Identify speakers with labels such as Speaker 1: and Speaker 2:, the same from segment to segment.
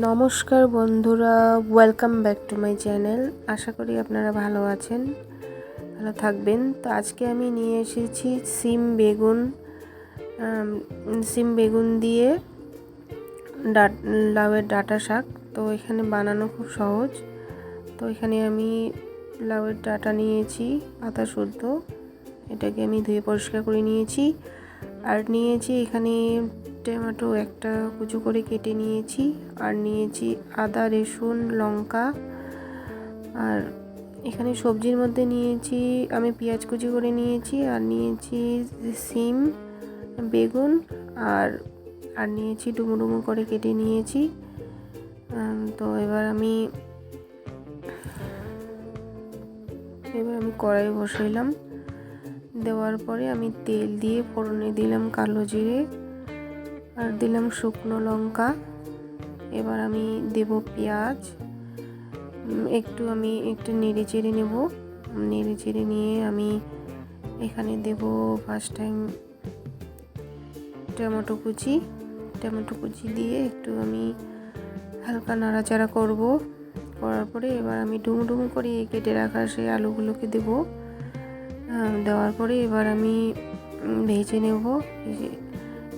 Speaker 1: নমস্কার বন্ধুরা welcome back to my channel আশা করি আপনারা ভালো আছেন, ভালো থাকবেন। তো আজকে আমি নিয়ে এসেছি সিম বেগুন সিম বেগুন দিয়ে লাউয়ের ডাটা শাক। তো এখানে বানানো খুব সহজ। তো এখানে আমি লাউয়ের ডাটা নিয়েছি পাতা শুদ্ধ। এটাকে আমি ধুয়ে পরিষ্কার করে নিয়েছি। আর নিয়েছি এখানে টমেটো একটা কুচু করে কেটে নিয়েছি আর নিয়েছি আদা, রসুন, লঙ্কা আর এখানে সবজির মধ্যে নিয়েছি, আমি পেঁয়াজ কুচি করে নিয়েছি আর নিয়েছি সিম, বেগুন আর আর নিয়েছি ডুমো ডুমো করে কেটে নিয়েছি। তো এবার আমি এবার আমি কড়াই বসাইলাম। দেওয়ার পরে আমি তেল দিয়ে ফোড়নে দিলাম কালো জিরে। আর দিলাম শুকনো লঙ্কা। এবার আমি দেব পেঁয়াজ। একটু আমি একটু নেড়ে চেড়ে নেব। নেড়ে চেড়ে নিয়ে আমি এখানে দেব ফার্স্ট টাইম টমেটো কুচি। টমেটো কুচি দিয়ে একটু আমি হালকা নাড়াচাড়া করব। করার পরে এবার আমি ডুমু ডুমু করে কেটে রাখা সেই আলুগুলোকে দেব। দেওয়ার পরে এবার আমি ভেজে নেব। ভেজে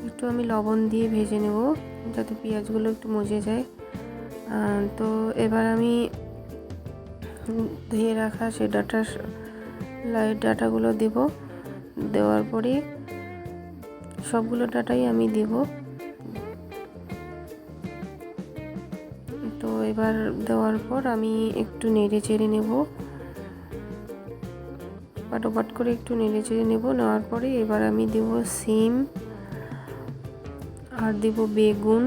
Speaker 1: একটু আমি লবণ দিয়ে ভেজে নেব, যাতে পেঁয়াজগুলো একটু মজে যায়। তো এবার আমি ধুয়ে রাখা সে ডাটা লাইট ডাটাগুলো দেব। দেওয়ার পরে সবগুলো ডাটাই আমি দেব। তো এবার দেওয়ার পর আমি একটু নেড়ে চেড়ে নেব। পাটোপাট করে একটু নেড়ে চেড়ে নেব। নেওয়ার পরে এবার আমি দেব সিম। আর দেব, বেগুন।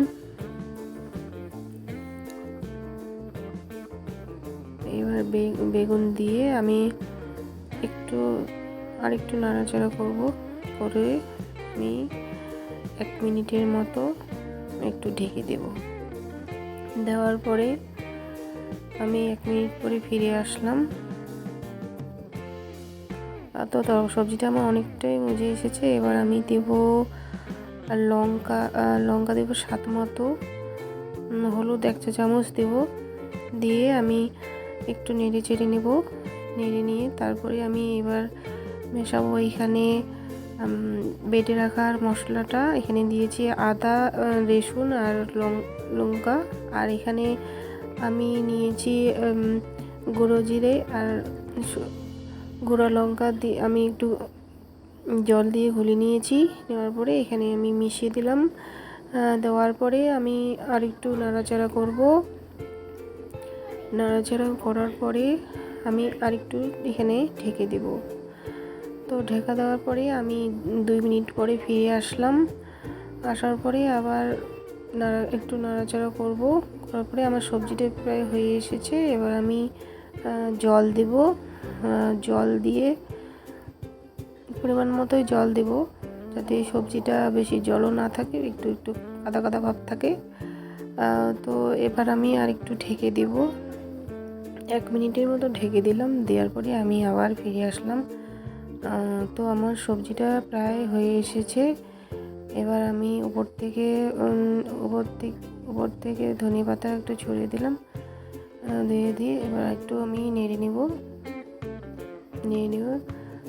Speaker 1: এবার বেগুন দিয়ে আমি একটু আর একটু নাড়াচাড়া করব করে আমি এক মিনিটের মতো একটু ঢেকে দেব। দেওয়ার পরে আমি এক মিনিট পরে ফিরে আসলাম। তো, সবজিটা আমার অনেকটাই মজে এসেছে, এবার আমি দেব আর লঙ্কা লঙ্কা দেবো স্বাদ মতো হলুদ এক চা চামচ দেব। দিয়ে আমি একটু নেড়ে চেড়ে নেব। নেড়ে নিয়ে তারপরে আমি এবার মেশাবো উম, বেটে রাখার মশলাটা। এখানে দিয়েছি আদা রসুন আর লঙ্কা। আর এখানে আমি নিয়েছি গুঁড়ো জিরে আর গুঁড়ো লঙ্কা দিয়ে আমি একটু জল দিয়ে ঘুলি নিয়েছি। নেওয়ার পরে এখানে আমি মিশিয়ে দিলাম। দেওয়ার পরে আমি আর একটু নাড়াচাড়া করব। নাড়াচাড়া করার পরে আমি আর একটু এখানে ঢেকে দেব। তো ঢেকা দেওয়ার পরে আমি দুই মিনিট পরে ফিরে আসলাম। আসার পরে আবার নাড়া, একটু নাড়াচাড়া করব। করার পরে আমার সবজিটা প্রায় হয়ে এসেছে। এবার আমি জল দেব। জল দিয়ে পরিমাণ মতোই জল দেব যাতে সবজিটা বেশি জলও না থাকে, একটু একটু কাদা কাদা ভাব থাকে। তো এবার আমি আর একটু ঢেকে দেব। এক মিনিটের মতো ঢেকে দিলাম, দেওয়ার পরে আমি আবার ফিরে আসলাম। তো আমার সবজিটা প্রায় হয়ে এসেছে। এবার আমি উপর থেকে উপর থেকে উপর থেকে ধনে পাতা একটু ছড়িয়ে দিলাম। দিয়ে দিয়ে এবার একটু আমি নেড়ে নেব। নিয়ে নেব।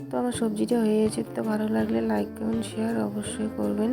Speaker 1: তো আমার সবজিটা হয়ে গেছে তো ভালো লাগলে লাইক কমেন্ট শেয়ার অবশ্যই করবেন।